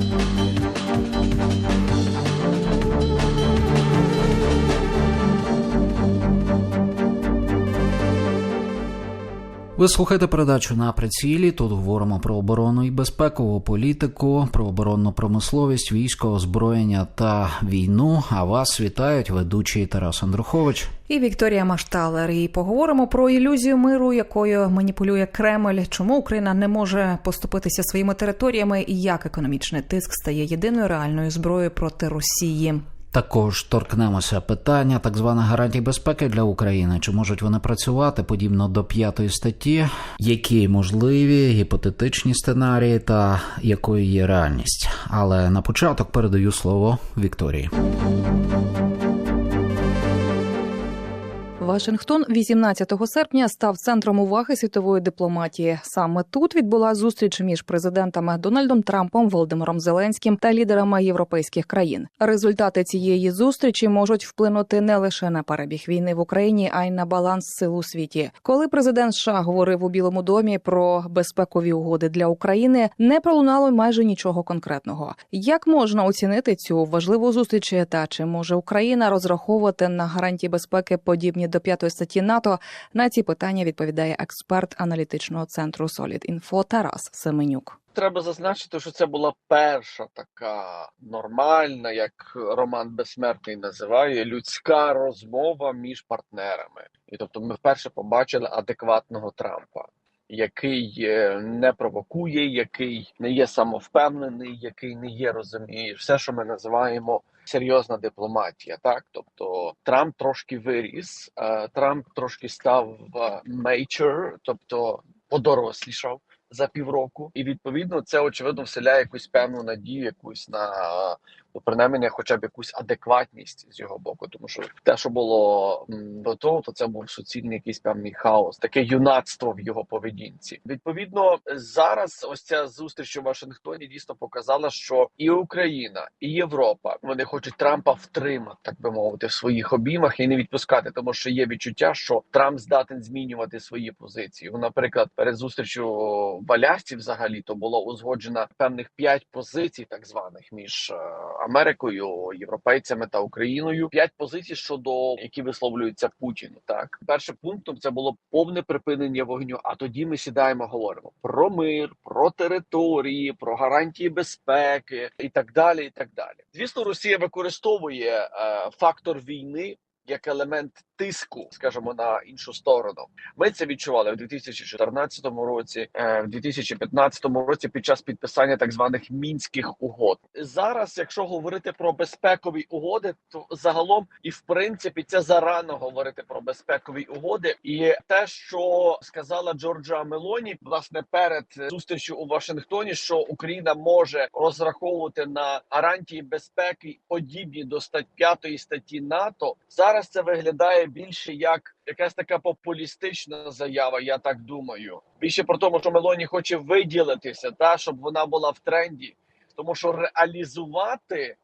Thank you. Ви слухаєте передачу на прицілі. Тут говоримо про оборону і безпекову політику, про оборонну промисловість, військо, озброєння та війну. А вас вітають ведучий Тарас Андрухович. І Вікторія Машталер. І поговоримо про ілюзію миру, якою маніпулює Кремль. Чому Україна не може поступитися своїми територіями, і як економічний тиск стає єдиною реальною зброєю проти Росії. Також торкнемося питання так званих гарантій безпеки для України. Чи можуть вони працювати подібно до п'ятої статті? Які можливі гіпотетичні сценарії та якою є реальність? Але на початок передаю слово Вікторії. Вашингтон 18 серпня став центром уваги світової дипломатії. Саме тут відбула зустріч між президентами Дональдом Трампом, Володимиром Зеленським та лідерами європейських країн. Результати цієї зустрічі можуть вплинути не лише на перебіг війни в Україні, а й на баланс сил у світі. Коли президент США говорив у Білому домі про безпекові угоди для України, не пролунало майже нічого конкретного. Як можна оцінити цю важливу зустріч та чи може Україна розраховувати на гарантії безпеки подібні до п'ятої статті НАТО? На ці питання відповідає експерт аналітичного центру Info Тарас Семенюк. Треба зазначити, що це була перша така нормальна, як Роман Безсмертний називає, людська розмова між партнерами. І тобто, ми вперше побачили адекватного Трампа, який е, не провокує, який не є самовпевнений, який не є, розумієш, все, що ми називаємо серйозна дипломатія. Так, тобто Трамп трошки виріс, е, Трамп трошки став мейчер, тобто подорослішав за півроку, і відповідно це очевидно вселяє якусь певну надію, якусь на ну, принаймні, хоча б якусь адекватність з його боку, тому що те, що було до того, то це був суцільний якийсь певний хаос, таке юнацтво в його поведінці. Відповідно, зараз ось ця зустріч у Вашингтоні дійсно показала, що і Україна, і Європа вони хочуть Трампа втримати, так би мовити, в своїх обіймах і не відпускати, тому що є відчуття, що Трамп здатен змінювати свої позиції. Ну, наприклад, перед зустрічю в Алясці взагалі то було узгоджено певних п'ять позицій, так званих між е, Америкою, європейцями та Україною. П'ять позицій щодо які висловлюються Путіну. Так, першим пунктом це було повне припинення вогню. А тоді ми сідаємо, говоримо про мир, про території, про гарантії безпеки і так далі. І так далі. Звісно, Росія використовує е, фактор війни. Як елемент тиску, скажімо, на іншу сторону, ми це відчували в 2014 році, е, в 2015 році під час підписання так званих мінських угод. Зараз, якщо говорити про безпекові угоди, то загалом і в принципі це зарано говорити про безпекові угоди. І те, що сказала Джорджа Мелоні, власне, перед зустрічю у Вашингтоні, що Україна може розраховувати на гарантії безпеки, подібні до статті 5 статті НАТО, зараз це виглядає більше як якась така популістична заява. Я так думаю. Більше про тому, що Мелоні хоче виділитися, та щоб вона була в тренді, тому що реалізувати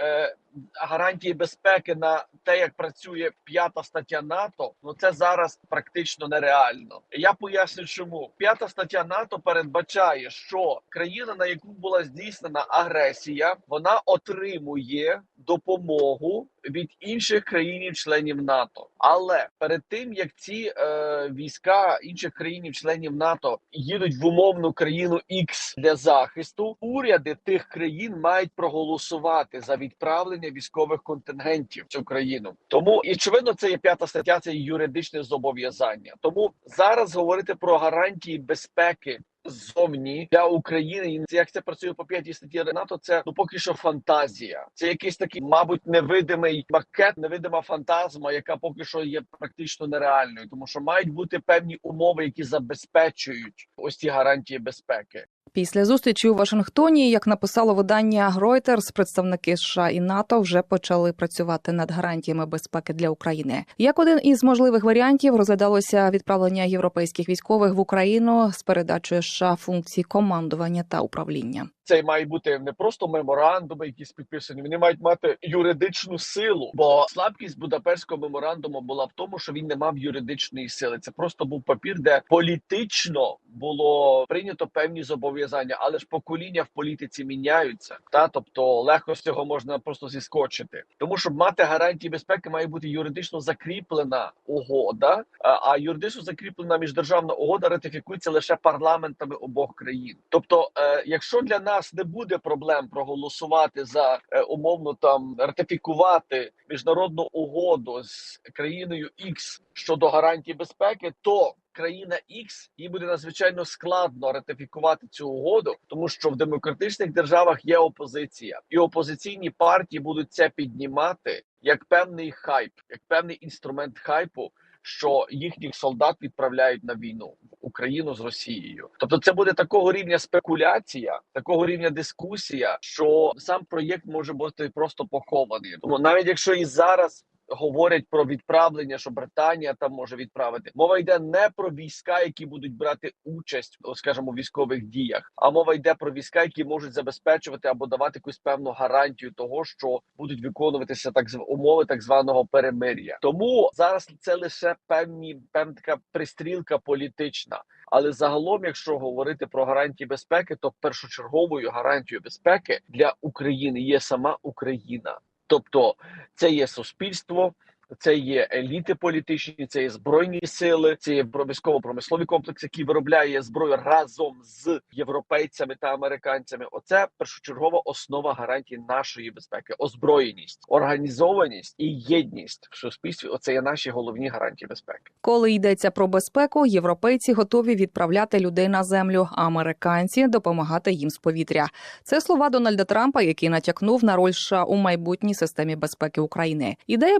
е, гарантії безпеки на те, як працює п'ята стаття НАТО, ну це зараз практично нереально. Я поясню, чому п'ята стаття НАТО передбачає, що країна, на яку була здійснена агресія, вона отримує допомогу від інших країн-членів НАТО. Але перед тим як ці е, війська інших країн-членів НАТО їдуть в умовну країну X для захисту, уряди тих країн мають проголосувати за відправлення військових контингентів в цю країну. Тому і очевидно, це є п'ята стаття, це юридичне зобов'язання. Тому зараз говорити про гарантії безпеки. Зовні для України і як це працює по п'ятій статті НАТО, це ну поки що фантазія. Це якийсь такий, мабуть, невидимий макет, невидима фантазма, яка поки що є практично нереальною, тому що мають бути певні умови, які забезпечують ось ці гарантії безпеки. Після зустрічі у Вашингтоні, як написало видання Reuters, представники США і НАТО вже почали працювати над гарантіями безпеки для України. Як один із можливих варіантів розглядалося відправлення європейських військових в Україну з передачею США функцій командування та управління. Це має бути не просто меморандуми, якісь підписані. Вони мають мати юридичну силу. Бо слабкість Будапештського меморандуму була в тому, що він не мав юридичної сили. Це просто був папір, де політично було прийнято певні зобов'язання, але ж покоління в політиці міняються. Та тобто легко з цього можна просто зіскочити. Тому щоб мати гарантії безпеки, має бути юридично закріплена угода. А, юридично закріплена міждержавна угода ратифікується лише парламентами обох країн. Тобто, е, якщо для нас не буде проблем проголосувати за е, умовно там ратифікувати міжнародну угоду з країною X щодо гарантій безпеки, то країна X їй буде надзвичайно складно ратифікувати цю угоду, тому що в демократичних державах є опозиція, і опозиційні партії будуть це піднімати як певний хайп, як певний інструмент хайпу. Що їхніх солдат відправляють на війну в Україну з Росією, тобто це буде такого рівня спекуляція, такого рівня дискусія, що сам проєкт може бути просто похований. Тому навіть якщо і зараз говорять про відправлення, що Британія там може відправити. Мова йде не про війська, які будуть брати участь, скажімо, у військових діях, а мова йде про війська, які можуть забезпечувати або давати якусь певну гарантію того, що будуть виконуватися так умови так званого перемир'я. Тому зараз це лише певні певна така пристрілка політична. Але загалом, якщо говорити про гарантії безпеки, то першочерговою гарантією безпеки для України є сама Україна. Тобто це є суспільство, це є еліти політичні, це є збройні сили, це є військово-промисловий комплекс, який виробляє зброю разом з європейцями та американцями. Оце першочергова основа гарантії нашої безпеки, озброєність, організованість і єдність в суспільстві. Оце є наші головні гарантії безпеки. Коли йдеться про безпеку, європейці готові відправляти людей на землю, а американці допомагати їм з повітря. Це слова Дональда Трампа, який натякнув на роль США у майбутній системі безпеки України. Ідея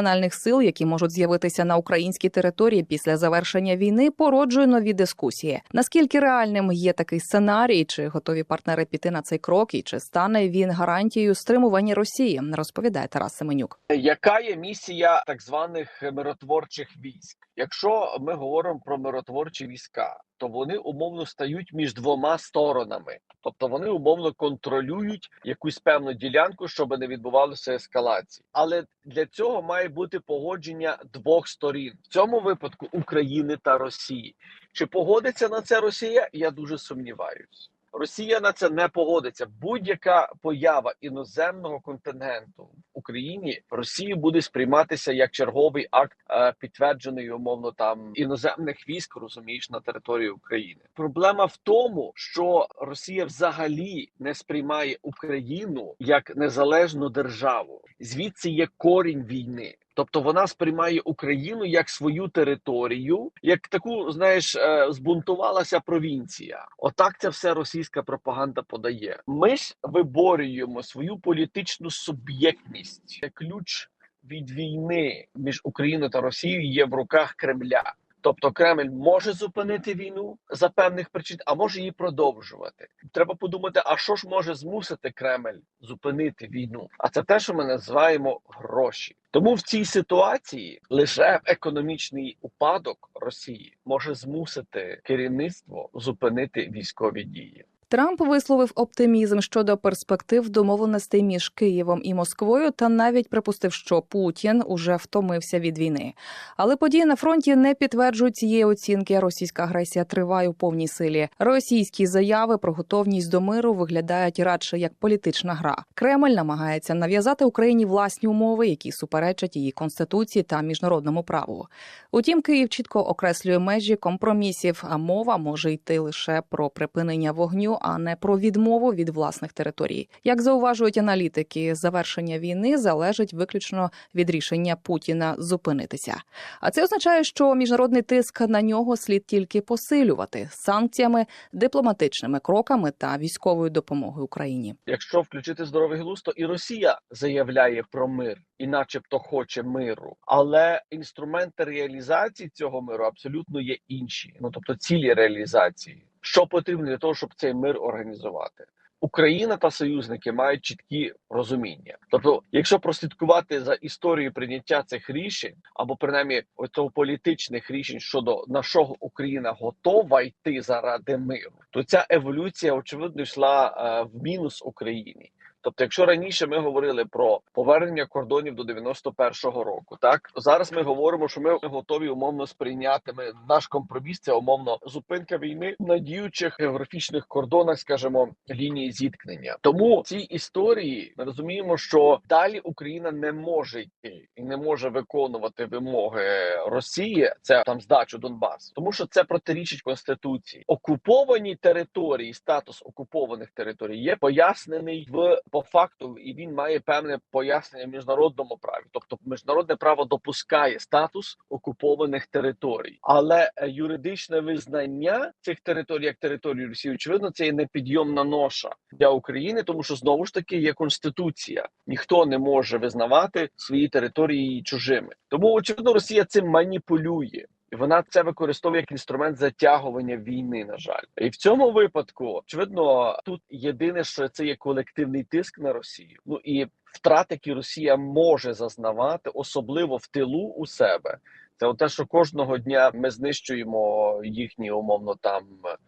багатонаціональних сил, які можуть з'явитися на українській території після завершення війни, породжує нові дискусії. Наскільки реальним є такий сценарій, чи готові партнери піти на цей крок, і чи стане він гарантією стримування Росії? Розповідає Тарас Семенюк. Яка є місія так званих миротворчих військ? Якщо ми говоримо про миротворчі війська, то вони умовно стають між двома сторонами, тобто вони умовно контролюють якусь певну ділянку, щоб не відбувалося ескалації. Але для цього має бути погодження двох сторін в цьому випадку України та Росії. Чи погодиться на це Росія? Я дуже сумніваюсь. Росія на це не погодиться. Будь-яка поява іноземного контингенту в Україні Росії буде сприйматися як черговий акт е, підтверджений умовно там іноземних військ, розумієш, на території України. Проблема в тому, що Росія взагалі не сприймає Україну як незалежну державу. Звідси є корінь війни. Тобто вона сприймає Україну як свою територію, як таку, знаєш, е, збунтувалася провінція. Отак це все російська пропаганда подає. Ми ж виборюємо свою політичну суб'єктність. Ключ від війни між Україною та Росією є в руках Кремля. Тобто Кремль може зупинити війну за певних причин, а може її продовжувати. Треба подумати, а що ж може змусити Кремль зупинити війну? А це те, що ми називаємо гроші. Тому в цій ситуації лише економічний упадок Росії може змусити керівництво зупинити військові дії. Трамп висловив оптимізм щодо перспектив домовленостей між Києвом і Москвою, та навіть припустив, що Путін уже втомився від війни. Але події на фронті не підтверджують цієї оцінки. Російська агресія триває у повній силі. Російські заяви про готовність до миру виглядають радше як політична гра. Кремль намагається нав'язати Україні власні умови, які суперечать її конституції та міжнародному праву. Утім, Київ чітко окреслює межі компромісів, а мова може йти лише про припинення вогню, а не про відмову від власних територій. Як зауважують аналітики, завершення війни залежить виключно від рішення Путіна зупинитися. А це означає, що міжнародний тиск на нього слід тільки посилювати санкціями, дипломатичними кроками та військовою допомогою Україні. Якщо включити здоровий глузд, то і Росія заявляє про мир і, начебто, хоче миру, але інструменти реалізації цього миру абсолютно є інші. Ну тобто цілі реалізації. Що потрібно для того, щоб цей мир організувати? Україна та союзники мають чіткі розуміння. Тобто, якщо прослідкувати за історією прийняття цих рішень, або принаймні цього політичних рішень щодо на що Україна готова йти заради миру, то ця еволюція очевидно йшла е, в мінус Україні. Тобто, якщо раніше ми говорили про повернення кордонів до 91-го року, так зараз ми говоримо, що ми готові умовно сприйняти ми наш компроміс. Це умовно зупинка війни на діючих географічних кордонах, скажімо, лінії зіткнення. Тому цій історії ми розуміємо, що далі Україна не може йти і не може виконувати вимоги Росії. Це там здачу Донбасу, тому що це протирічить конституції. Окуповані території, статус окупованих територій є пояснений в по факту, і він має певне пояснення в міжнародному праві. Тобто, міжнародне право допускає статус окупованих територій, але е, юридичне визнання цих територій як території Росії, очевидно, це є непідйомна ноша для України, тому що знову ж таки є конституція. Ніхто не може визнавати свої території чужими. Тому очевидно, Росія цим маніпулює. Вона це використовує як інструмент затягування війни. На жаль, і в цьому випадку очевидно, тут єдине, що це є колективний тиск на Росію. Ну і втрати, які Росія може зазнавати, особливо в тилу у себе. Це те, що кожного дня ми знищуємо їхні умовно там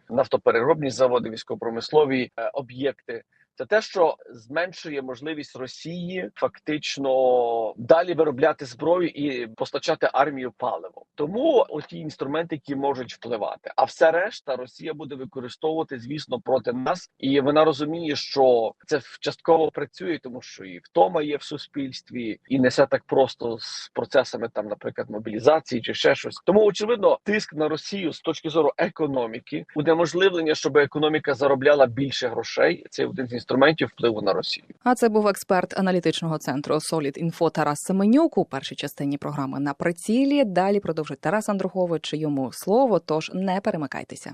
нафтопереробні заводи, військово-промислові е, об'єкти. Це те, що зменшує можливість Росії фактично далі виробляти зброю і постачати армію паливом. Тому оті інструменти, які можуть впливати, а все решта Росія буде використовувати, звісно, проти нас, і вона розуміє, що це частково працює, тому що і втома є в суспільстві, і не все так просто з процесами там, наприклад, мобілізації чи ще щось. Тому очевидно, тиск на Росію з точки зору економіки, унеможливлення, щоб економіка заробляла більше грошей. Це один з інструментів впливу на Росію. А це був експерт аналітичного центру Solid Info Тарас Семенюк у першій частині програми на прицілі. Далі продовжить Тарас Андрухович. Йому слово, тож не перемикайтеся.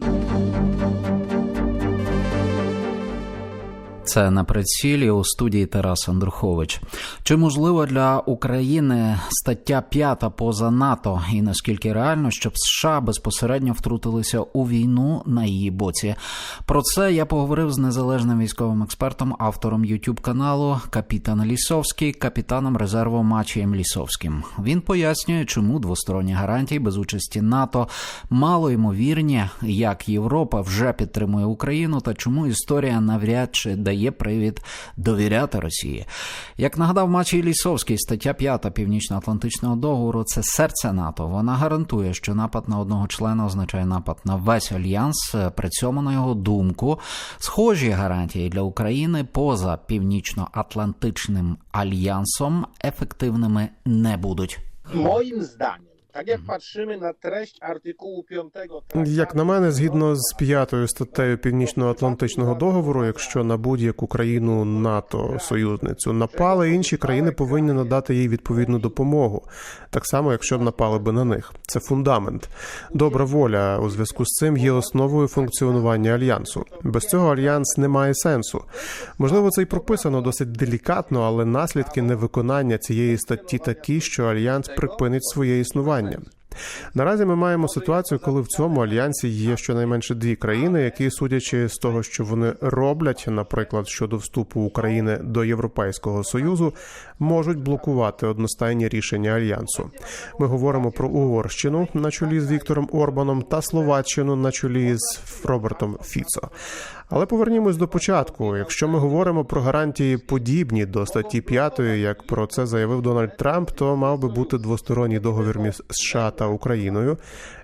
Це на прицілі у студії Тарас Андрухович. Чи можливо для України стаття 5 поза НАТО, і наскільки реально, щоб США безпосередньо втрутилися у війну на її боці? Про це я поговорив з незалежним військовим експертом, автором youtube каналу Капітан Лісовський, капітаном резерву Мачієм Лісовським. Він пояснює, чому двосторонні гарантії без участі НАТО мало ймовірні, як Європа вже підтримує Україну, та чому історія навряд чи дає привід довіряти Росії. Як нагадав Мачій Лісовський, стаття 5 Північно-Атлантичного договору це серце НАТО. Вона гарантує, що напад на одного члена означає напад на весь альянс. При цьому, на його думку, схожі гарантії для України поза північно-атлантичним альянсом ефективними не будуть. Moim zdaniem, tak jak patrzymy na treść artykułu 5 traktatu, Як на мене, згідно з п'ятою статтею Північно-Атлантичного договору, якщо на будь-яку країну НАТО союзницю напали, інші країни повинні надати їй відповідну допомогу, так само, якщо б напали би на них. Це фундамент. Добра воля у зв'язку з цим є основою функціонування альянсу. Без цього альянс не має сенсу. Можливо, це й прописано досить делікатно, але наслідки невиконання цієї статті такі, що альянс припинить своє існування. Наразі ми маємо ситуацію, коли в цьому альянсі є щонайменше дві країни, які, судячи з того, що вони роблять, наприклад, щодо вступу України до Європейського союзу, можуть блокувати одностайні рішення альянсу. Ми говоримо про Угорщину на чолі з Віктором Орбаном та Словаччину на чолі з Робертом Фіцо. Але повернімось до початку. Якщо ми говоримо про гарантії подібні до статті 5, як про це заявив Дональд Трамп, то мав би бути двосторонній договір між США та Україною,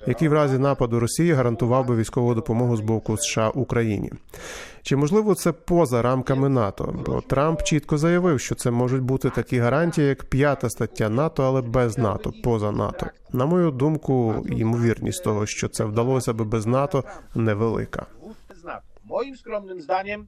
який в разі нападу Росії гарантував би військову допомогу з боку США Україні. Чи можливо це поза рамками НАТО? Бо Трамп чітко заявив, що це можуть бути такі гарантії, як п'ята стаття НАТО, але без НАТО, поза НАТО. На мою думку, ймовірність того, що це вдалося би без НАТО, невелика. Moim skromnym zdaniem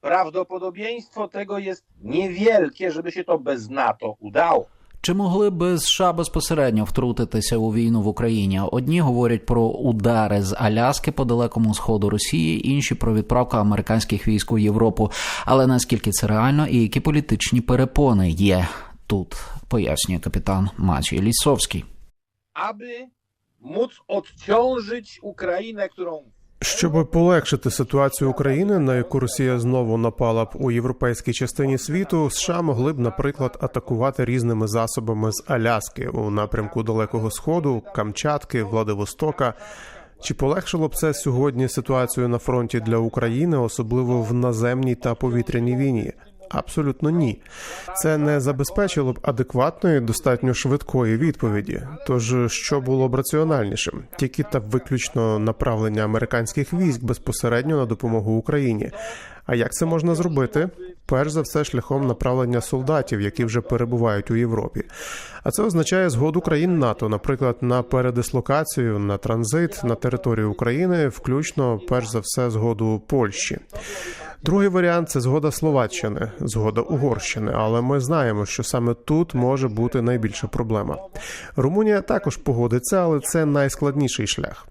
prawdopodobieństwo tego jest niewielkie, żeby się to bez NATO udało. Чи могли би США безпосередньо втрутитися у війну в Україні? Одні говорять про удари з Аляски по далекому сходу Росії, інші про відправку американських військ у Європу. Але наскільки це реально і які політичні перепони є тут, пояснює капітан Мачій Лісовський. Aby móc odciążyć Ukrainę, którą Щоб полегшити ситуацію України, на яку Росія знову напала б у європейській частині світу, США могли б, наприклад, атакувати різними засобами з Аляски у напрямку Далекого Сходу, Камчатки, Владивостока. Чи полегшило б це сьогодні ситуацію на фронті для України, особливо в наземній та повітряній війні? Абсолютно ні. Це не забезпечило б адекватної, достатньо швидкої відповіді. Тож що було б раціональнішим? Тільки та виключно направлення американських військ безпосередньо на допомогу Україні. А як це можна зробити? Перш за все, шляхом направлення солдатів, які вже перебувають у Європі. А це означає згоду країн НАТО, наприклад, на передислокацію, на транзит на територію України, включно перш за все згоду Польщі. Другий варіант це згода Словаччини, згода Угорщини, але ми знаємо, що саме тут може бути найбільша проблема. Румунія також погодиться, але це найскладніший шлях.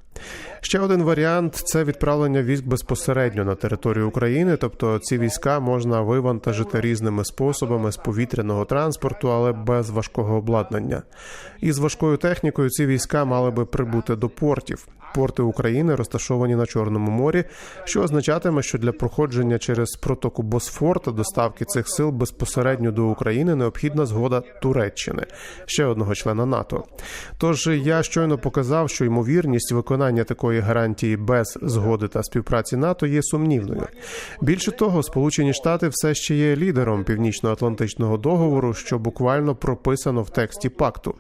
Ще один варіант це відправлення військ безпосередньо на територію України, тобто ці війська можна вивантажити різними способами з повітряного транспорту, але без важкого обладнання. І з важкою технікою ці війська мали би прибути до портів. Порти України розташовані на Чорному морі, що означатиме, що для проходження через протоку Босфор та доставки цих сил безпосередньо до України необхідна згода Туреччини, ще одного члена НАТО. Тож я щойно показав, що ймовірність виконання такої гарантії без згоди та співпраці НАТО є сумнівною. Більше того, Сполучені Штати все ще є лідером північно-атлантичного договору, що буквально прописано в тексті пакту.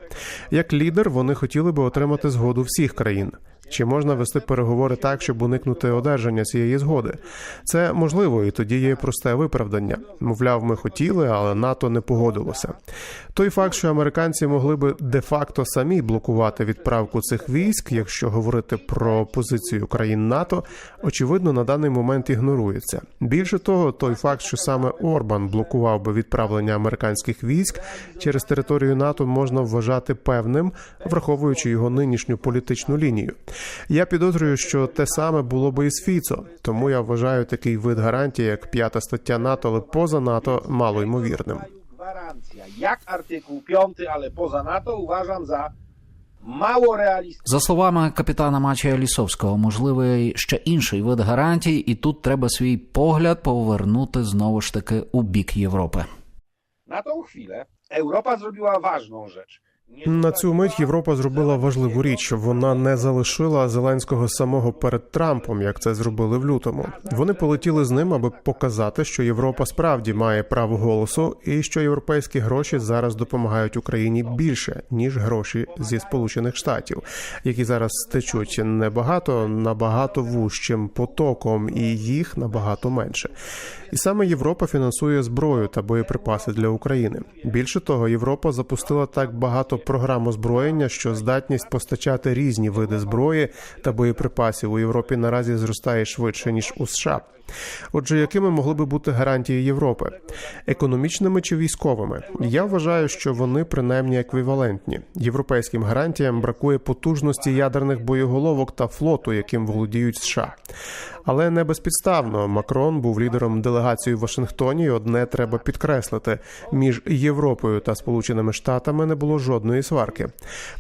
Як лідер, вони хотіли би отримати згоду всіх країн. Чи можна вести переговори так, щоб уникнути одержання цієї згоди? Це можливо, і тоді є просте виправдання. Мовляв, ми хотіли, але НАТО не погодилося. Той факт, що американці могли би де-факто самі блокувати відправку цих військ, якщо говорити про позицію країн НАТО, очевидно на даний момент ігнорується. Більше того, той факт, що саме Орбан блокував би відправлення американських військ через територію НАТО, можна вважати певним, враховуючи його нинішню політичну лінію. Я підозрюю, що те саме було би і з Фіцо, тому я вважаю такий вид гарантії, як п'ята стаття НАТО, але поза НАТО, мало ймовірним. Jak artykuł 5, ale poza NATO, uważam za mało realistyczne. За словами капітана Мачія Лісовського, можливий ще інший вид гарантій, і тут треба свій погляд повернути знову ж таки у бік Європи. Na tą chwilę Europa zrobiła ważną rzecz. На цю мить Європа зробила важливу річ. Вона не залишила Зеленського самого перед Трампом, як це зробили в лютому. Вони полетіли з ним, аби показати, що Європа справді має право голосу, і що європейські гроші зараз допомагають Україні більше ніж гроші зі Сполучених Штатів, які зараз течуть небагато набагато вужчим потоком, і їх набагато менше. І саме Європа фінансує зброю та боєприпаси для України. Більше того, Європа запустила так багато програм озброєння, що здатність постачати різні види зброї та боєприпасів у Європі наразі зростає швидше ніж у США. Отже, якими могли би бути гарантії Європи? Економічними чи військовими? Я вважаю, що вони принаймні еквівалентні. Європейським гарантіям бракує потужності ядерних боєголовок та флоту, яким володіють США. Але не безпідставно Макрон був лідером делегації в Вашингтоні. і Одне треба підкреслити: між Європою та Сполученими Штатами не було жодної сварки.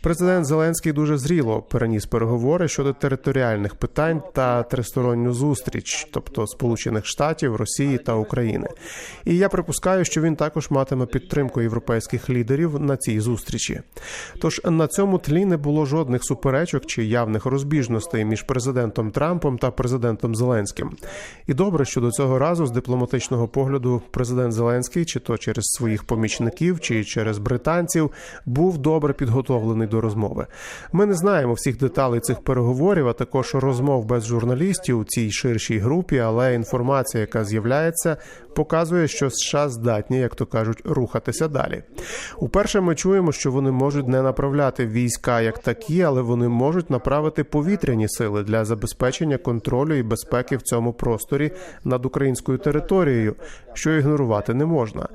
Президент Зеленський дуже зріло переніс переговори щодо територіальних питань та тристоронню зустріч, тобто Сполучених Штатів, Росії та України. І я припускаю, що він також матиме підтримку європейських лідерів на цій зустрічі. Тож на цьому тлі не було жодних суперечок чи явних розбіжностей між президентом Трампом та президентом Зеленським. І добре, що до цього разу з дипломатичного погляду президент Зеленський, чи то через своїх помічників, чи через британців, був добре підготовлений до розмови. Ми не знаємо всіх деталей цих переговорів, а також розмов без журналістів у цій ширшій групі, але інформація, яка з'являється, показує, що США здатні, як то кажуть, рухатися далі. Уперше ми чуємо, що вони можуть не направляти війська як такі, але вони можуть направити повітряні сили для забезпечення контролю і безпеки в цьому просторі над українською територією, що ігнорувати не можна.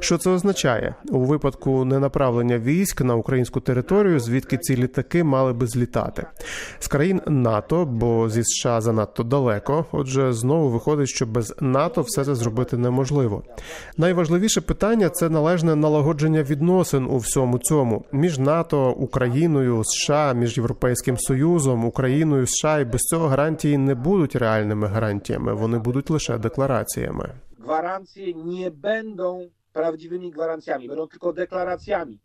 Що це означає у випадку ненаправлення військ на українську територію, звідки ці літаки мали би злітати з країн НАТО, бо зі США занадто далеко. Отже, знову виходить, що без НАТО все це зробити неможливо. Найважливіше питання це належне налагодження відносин у всьому цьому між НАТО, Україною, США, між Європейським Союзом, Україною, США. І без цього гарантії не будуть реальними гарантіями. Вони будуть лише деклараціями. Gwarancje nie będą prawdziwymi gwarancjami, będą tylko deklaracjami.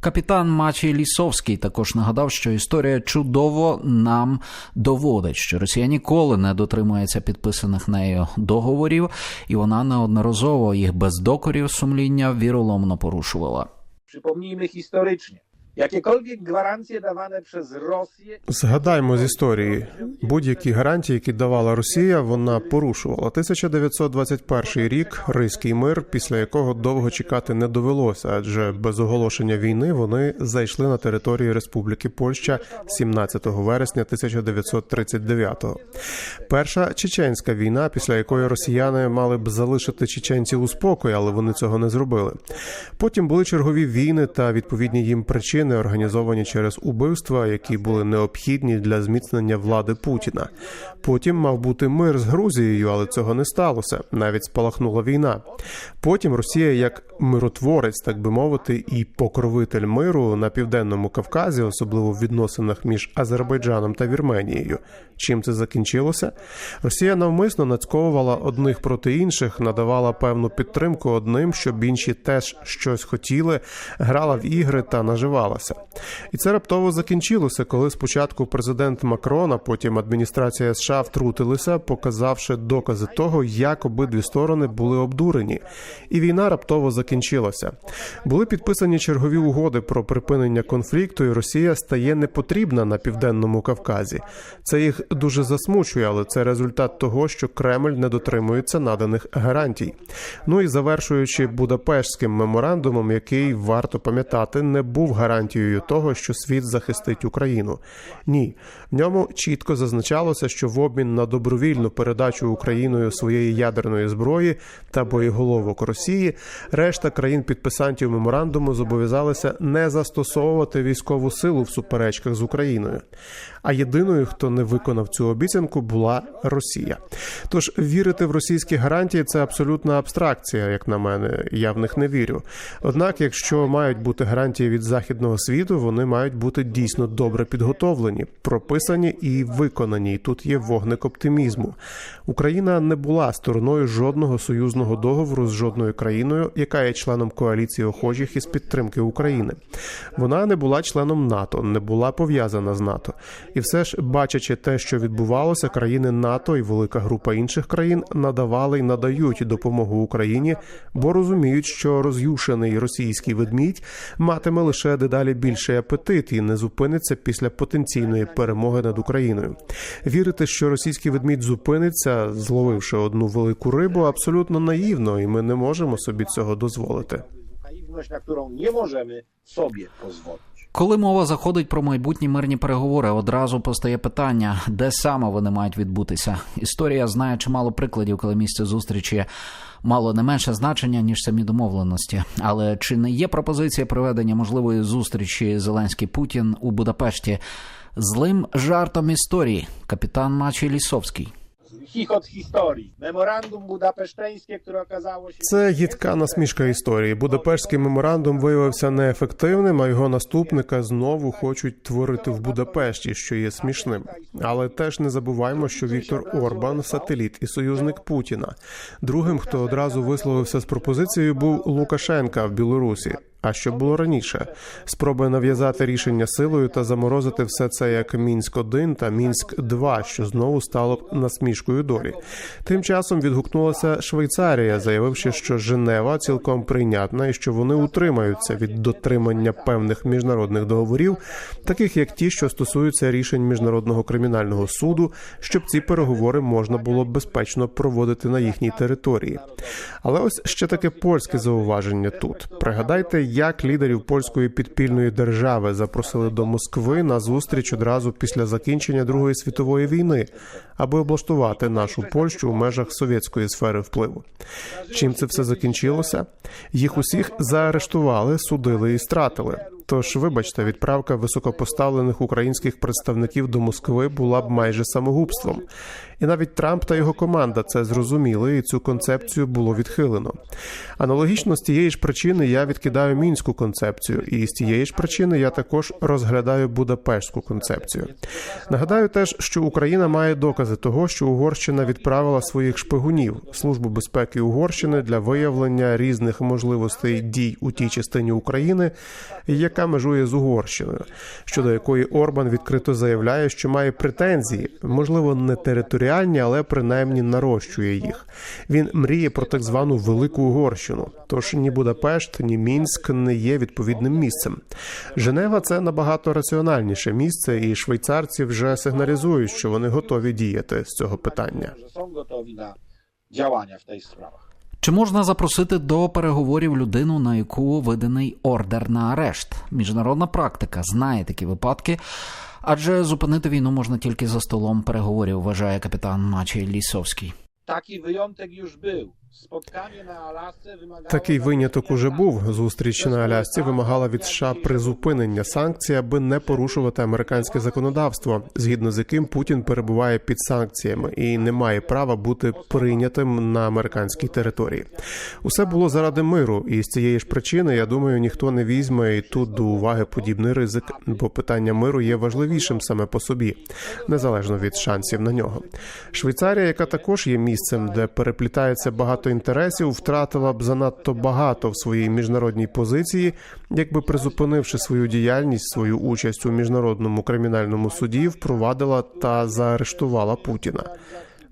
Капітан Мачій Лісовський також нагадав, що історія чудово нам доводить, що Росія ніколи не дотримується підписаних нею договорів, і вона неодноразово їх без докорів сумління віроломно порушувала. Przypomnijmy historycznie. Згадаймо з історії будь-які гарантії, які давала Росія, вона порушувала. 1921 рік Ризький мир, після якого довго чекати не довелося, адже без оголошення війни вони зайшли на територію Республіки Польща 17 вересня 1939-го. Перша чеченська війна, після якої росіяни мали б залишити чеченців у спокої, але вони цього не зробили. Потім були чергові війни та відповідні їм причини, організовані через убивства, які були необхідні для зміцнення влади Путіна. Потім мав бути мир з Грузією, але цього не сталося. Навіть спалахнула війна. Потім Росія, як миротворець, так би мовити, і покровитель миру на південному Кавказі, особливо в відносинах між Азербайджаном та Вірменією. Чим це закінчилося? Росія навмисно нацьковувала одних проти інших, надавала певну підтримку одним, щоб інші теж щось хотіли, грала в ігри та наживалася. І це раптово закінчилося, коли спочатку президент Макрон, а потім адміністрація США втрутилися, показавши докази того, як обидві сторони були обдурені. І війна раптово закінчилася. Були підписані чергові угоди про припинення конфлікту, і Росія стає непотрібна на південному Кавказі. Це їх дуже засмучує, але це результат того, що Кремль не дотримується наданих гарантій. Ну і завершуючи Будапештським меморандумом, який варто пам'ятати, не був гарантією того, що світ захистить Україну. Ні, в ньому чітко зазначалося, що в обмін на добровільну передачу Україною своєї ядерної зброї та боєголовок Росії, решта країн-підписантів меморандуму зобов'язалися не застосовувати військову силу в суперечках з Україною. А єдиною, хто не виконав цю обіцянку, була Росія. Тож вірити в російські гарантії це абсолютна абстракція, як на мене. Я в них не вірю. Однак, якщо мають бути гарантії від західного світу, вони мають бути дійсно добре підготовлені, прописані і виконані. І тут є вогник оптимізму. Україна не була стороною жодного союзного договору з жодною країною, яка є членом коаліції охочих із підтримки України. Вона не була членом НАТО, не була пов'язана з НАТО. І все ж, бачачи те, що відбувалося, країни НАТО і велика група інших країн надавали й надають допомогу Україні, бо розуміють, що роз'юшений російський ведмідь матиме лише дедалі більший апетит і не зупиниться після потенційної перемоги над Україною. Вірити, що російський ведмідь зупиниться, зловивши одну велику рибу, абсолютно наївно, і ми не можемо собі цього дозволити. Na którą nie możemy sobie pozwolić. Коли мова заходить про майбутні мирні переговори, одразу постає питання, де саме вони мають відбутися. Історія знає чимало прикладів, коли місце зустрічі мало не менше значення ніж самі домовленості. Але чи не є пропозиція проведення можливої зустрічі Зеленський Путін у Будапешті злим жартом історії? Капітан Мачій Лісовський. Chichot historii. Memorandum budapeszteńskie, które okazało się... Це гідка насмішка історії. Будапештський меморандум виявився неефективним, а його наступника знову хочуть творити в Будапешті, що є смішним. Але теж не забуваємо, що Віктор Орбан сателіт і союзник Путіна. Другим, хто одразу висловився з пропозицією, був Лукашенка в Білорусі. А що було раніше? Спроби нав'язати рішення силою та заморозити все це як мінськ 1 та мінськ 2 що знову стало б насмішкою долі. Тим часом відгукнулася Швейцарія, заявивши, що Женева цілком прийнятна і що вони утримаються від дотримання певних міжнародних договорів, таких як ті, що стосуються рішень міжнародного кримінального суду, щоб ці переговори можна було безпечно проводити на їхній території. Але ось ще таке польське зауваження тут. Пригадайте, як лідерів польської підпільної держави запросили до Москви на зустріч одразу після закінчення Другої світової війни, аби облаштувати нашу Польщу у межах совєтської сфери впливу. Чим це все закінчилося? Їх усіх заарештували, судили і стратили. Тож, вибачте, відправка високопоставлених українських представників до Москви була б майже самогубством. І навіть Трамп та його команда це зрозуміли, і цю концепцію було відхилено. Аналогічно з тієї ж причини я відкидаю мінську концепцію, і з тієї ж причини я також розглядаю Будапештську концепцію. Нагадаю теж, що Україна має докази того, що Угорщина відправила своїх шпигунів службу безпеки Угорщини для виявлення різних можливостей дій у тій частині України, яка межує з Угорщиною, щодо якої Орбан відкрито заявляє, що має претензії, можливо, не територіальні, але принаймні нарощує їх. Він мріє про так звану велику Угорщину. Тож ні Будапешт, ні Мінськ не є відповідним місцем. Женева це набагато раціональніше місце, і швейцарці вже сигналізують, що вони готові діяти з цього питання. że są gotowi na Чи можна запросити до переговорів людину, на яку виданий ордер на арешт? Міжнародна практика знає такі випадки, адже зупинити війну можна тільки за столом переговорів, вважає капітан Мачій Лісовський. Такий вийомтик już był. Такий виняток уже був. Зустріч на Алясці вимагала від США призупинення санкцій, аби не порушувати американське законодавство, згідно з яким Путін перебуває під санкціями і не має права бути прийнятим на американській території. Усе було заради миру, і з цієї ж причини я думаю, ніхто не візьме і тут до уваги подібний ризик, бо питання миру є важливішим саме по собі, незалежно від шансів на нього. Швейцарія, яка також є місцем, де переплітається багато інтересів, втратила б занадто багато в своїй міжнародній позиції, якби призупинивши свою діяльність, свою участь у міжнародному кримінальному суді, впровадила та заарештувала Путіна.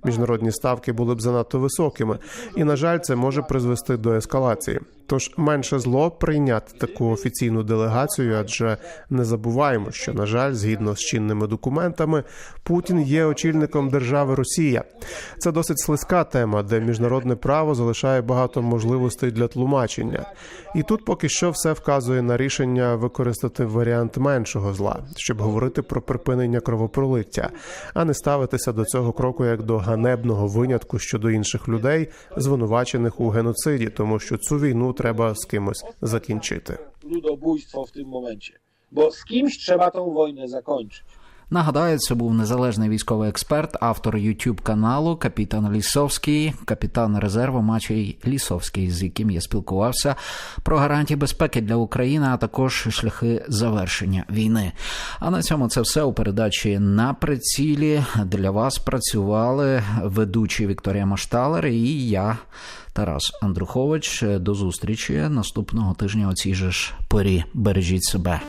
Міжнародні ставки були б занадто високими, і на жаль, це може призвести до ескалації. Тож менше зло прийняти таку офіційну делегацію, адже не забуваємо, що на жаль, згідно з чинними документами, Путін є очільником держави Росія. Це досить слизька тема, де міжнародне право залишає багато можливостей для тлумачення. І тут поки що все вказує на рішення використати варіант меншого зла, щоб говорити про припинення кровопролиття, а не ставитися до цього кроку як до ганебного винятку щодо інших людей, звинувачених у геноциді, тому що цю війну треба з кимось закінчити. ludobójstwo w tym momencie. Bo z kimś trzeba tą wojnę zakończyć. Нагадаю, це був незалежний військовий експерт, автор youtube каналу Капітан Лісовський, капітан резерву Мачій Лісовський, з яким я спілкувався про гарантії безпеки для України, а також шляхи завершення війни. А на цьому це все у передачі на прицілі. Для вас працювали ведучі Вікторія Машталер і я, Тарас Андрухович. До зустрічі наступного тижня у же ж порі. Бережіть себе.